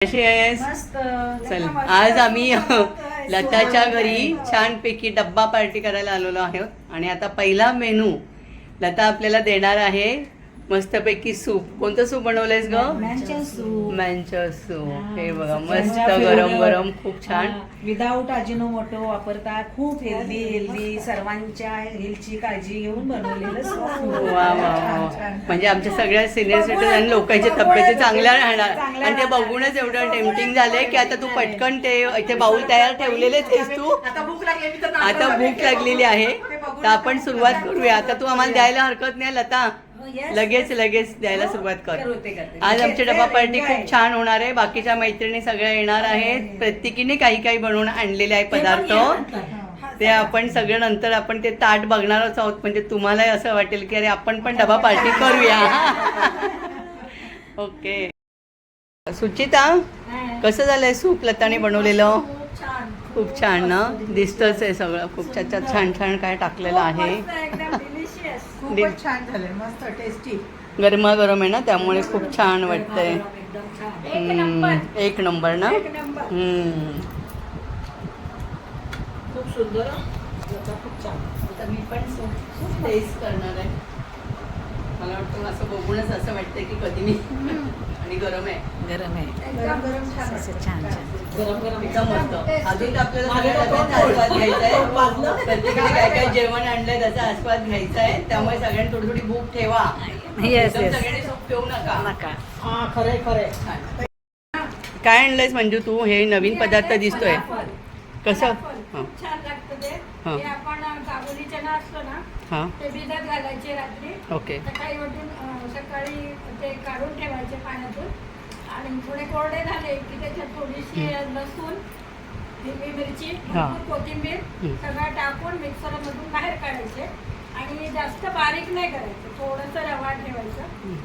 कशी आहेस चल. आज आम्ही मस्त. लताच्या घरी. छानपैकी डब्बा पार्टी करायला आलेलो आहोत आणि आता पहिला मेनू लता आपल्याला देणार आहे मस्तपैकी सूप. कोणतं सूप बनवलंयस ग? Manchow soup. हे बघा मस्त गरम. गरम खूप छान. विदाऊट अजिनोमोटो वापरता खूप हेल्दी हेल्दी सर्वांच्या हेल्थची काळजी घेऊन बनवलेलं सूप. वा वा. म्हणजे आमच्या सगळ्या सिनियर सिटीजन आणि लोकांच्या तब्येती चांगल्या राहणार. आणि ते बघूनच एवढं टेम्पटिंग झालंय की आता तू पटकन ते इथे बाऊल तयार ठेवलेलेच आहेस तू. आता भूक लागली मी तर आता भूक लागलेली आहे. तर आपण सुरुवात करूया. आता तू आम्हाला द्यायला हरकत नाही लता. लगेच लगेच द्यायला सुरुवात कर. आज आमची डबा पार्टी. खूप छान होणार आहे. बाकीच्या मैत्रिणी सगळ्या येणार आहेत. प्रत्येकीने काही काही बनवून आणलेले आहे पदार्थ. हा. ते आपण सगळं नंतर आपण ते ताट बघणारच आहोत. म्हणजे तुम्हालाही असं वाटेल की अरे आपण पण डबा पार्टी करूया. ओके. सुचिता कसं झालंय सूप? लताने बनवलेलं? खूप छान. खूप छान ना? दिसतच आहे सगळं. खूप त्याच्यात छान छान काय टाकलेलं आहे. खूपच छान झालंय मस्त टेस्टी गरमागरम आहे ना त्यामुळे खूप छान वाटतंय. एक नंबर. एक नंबर ना? एक नंबर. हम्म. खूप सुंदर. खूप छान. आता मी पण टेस्ट करणार आहे. मला वाटतं असं बघूनच असं वाटतंय की कधी मी आणि गरम आहे. गरम आहे. एकदम गरम छान असं छान छान. गरम गरम एकदम मस्त. अजून तर आपल्याला आस्वाद घ्यायचा वाजलं. आहे प्रत्येकाने काय काय जेवण आणलंय त्याचा आस्वाद घ्यायचा आहे त्यामुळे सगळ्यांनी थोडी थोडी भूक ठेवा. येस एकदम येस सगळ्यांनी सूप पिऊ नका. नका. हा. काय आणलंयस मंजू तू? हे नवीन पदार्थ दिसतोय. कसं? हां. छान लागतं ते. हा. ते आपण काबुली चना असतो ना हां. ते भिजत घालायचे रात्री. ओके. सकाळी उठून अं, सकाळी ते काढून ठेवायचे पाण्यातून. आणि थोडे कोरडे झाले की त्याच्यात थोडीशी लसूण हिरवी मिरची कोथिंबीर. सगळं टाकून मिक्सरमधून बाहेर काढायचे. आणि जास्त बारीक नाही करायचं थोडंसं रवा ठेवायचं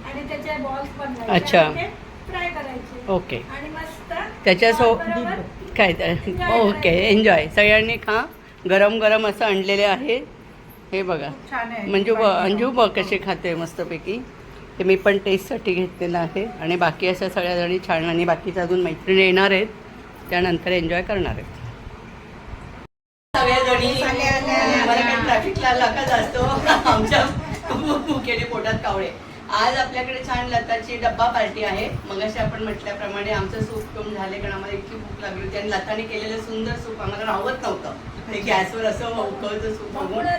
आणि त्याचे बॉल्स बनवायचे. फ्राय करायचे. ओके. आणि मस्त त्याच्यासो बरोबर काय ओके एन्जॉय सगळ्यांनी खा. गरम गरम असं आणलेले आहे. हे बघा. छान आहे. मंजू ब अंजू बघ कसे खाते मस्तपैकी? ते मी पण टेस्टसाठी घेतलेलं आहे. आणि बाकी अशा सगळ्या जणी छान आणि बाकीच्या अजून मैत्रिणी येणार आहेत. त्यानंतर एन्जॉय करणार आहेत. सगळ्या जणी आमच्या भुकेने पोटात कावळे. आज आपल्याकडे छान लताची डब्बा पार्टी आहे. मगाशी आपण म्हटल्याप्रमाणे आमचं सूप पिऊन झाले कारण आम्हाला इतकी भूक लागली होती आणि लताने केलेलं सुंदर सूप आम्हाला राहत नव्हतं. गॅसवर असं उकळतं सूप बघून. हा,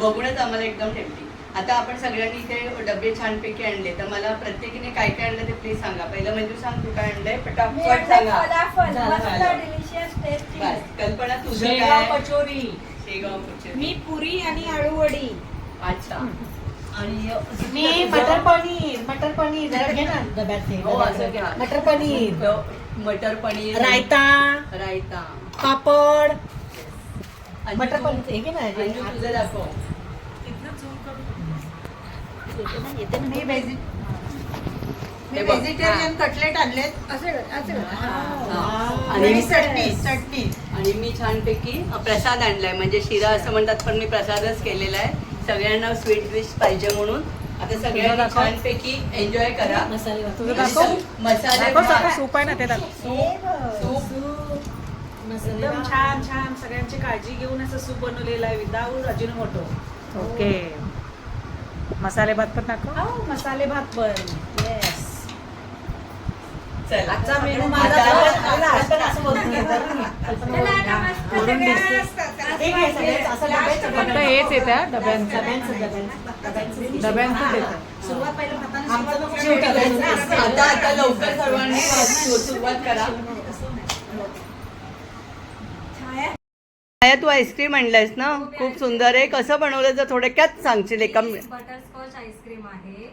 बघूनच आम्हाला एकदम टेम्पटिंग आता आपण सगळ्यांनी इथे डबे छानपैकी आणले. तर मला प्रत्येकीने काय काय आणलं ते प्लीज सांगा. पहिलं म्हणजे सांग तू काय आणलंय? पटापट सांगा. कल्पना तुझं काय? कचोरी. शेगाव कचोरी. मी पुरी आणि आळू वडी अच्छा. आणि मी मटर पनीर मटर पनीर. जरा घे ना डब्यात ते, हो. मटर पनीर. मटर पनीर. रायता. रायता. पापड. मटर पनीर हे घे ना हे. अंजू तुझं दाखव. मी व्हेजि- मी हे बघ. व्हेजिटेरियन कटलेट आणलेत. असे कर, असे कर. आणि आणि चटणी चटणी. आणि मी छानपैकी प्रसाद आणलाय. म्हणजे शिरा असं म्हणतात पण मी प्रसादच केलेला आहे. सगळ्यांना स्वीट डिश पाहिजे म्हणून. आता सगळ्यांनी छानपैकी एन्जॉय करा. मसाले. तुझं दाखव. मसाले भात, सूप आहे ना ते दाखव. सूप सूप मसाले एकदम. छान छान. सगळ्यांची काळजी घेऊन असं सूप बनवलेलं आहे विदाऊट अजिनोमोटो ओके. मसाले भात पण दाखव. हो, मसाले भात पण. येस चला आजचा मेनू माझा फक्त. हेच येतं डब्यांचं डब्यांचं, सुरुवात पहिलं सुरुवात नको शेवटी डब्यांचं. डब्यांचं. आता आता लवकर सर्वांनी सुरुवात करा छाया छाया तू आईस्क्रीम आणलायस ना? खूप सुंदर आहे. कसं बनवलं जर थोडक्यात सांगशील एका बटरस्कॉच आईस्क्रीम आहे.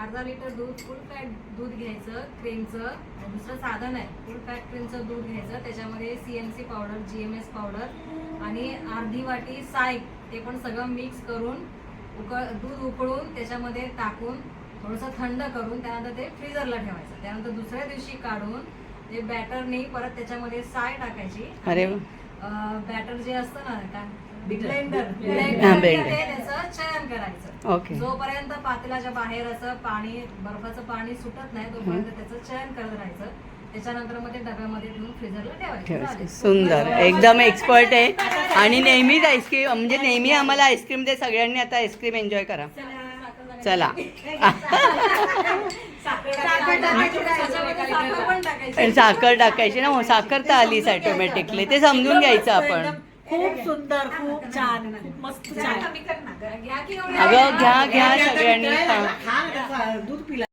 अर्धा लिटर दूध फुल फॅट दूध घ्यायचं क्रीमचं दुसरं साधन आहे. फुल फॅट क्रीमचं दूध घ्यायचं. त्याच्यामध्ये C M C powder G M S powder आणि अर्धी वाटी साय. ते पण सगळं मिक्स करून उकळ दूध उकळून त्याच्यामध्ये टाकून थोडंसं थंड करून त्यानंतर ते फ्रीजरला ठेवायचं. त्यानंतर दुसऱ्या दिवशी काढून ते बॅटरनी परत त्याच्यामध्ये साय टाकायची. अरे. बॅटर जे असतं ना काय ब्लेंडर हा, ब्लेंडर blender. त्याचं चयन करायचं ओके जोपर्यंत पातेल्याच्या बाहेर असं पाणी बर्फाचं पाणी सुटत नाही तोपर्यंत त्याचं चयन करत राहायचं त्याच्यानंतर मग ते डब्यामध्ये ठेवून फ्रीजरला ठेवायचे. सुंदर एकदम एक्सपर्ट आहे आणि नेहमीच आईस्क्रीम म्हणजे नेहमी आम्हाला आईस्क्रीम दे सगळ्यांनी आता आईस्क्रीम एन्जॉय करा चला साखर टाकायची आणि साखर टाकायची ना हो साखर तर आलीच ऑटोमॅटिकली ते समजून घ्यायचं आपण. खूप सुंदर खूप छान मस्त छान. अगं घ्या घ्या सगळ्यांनी. दूध पिला.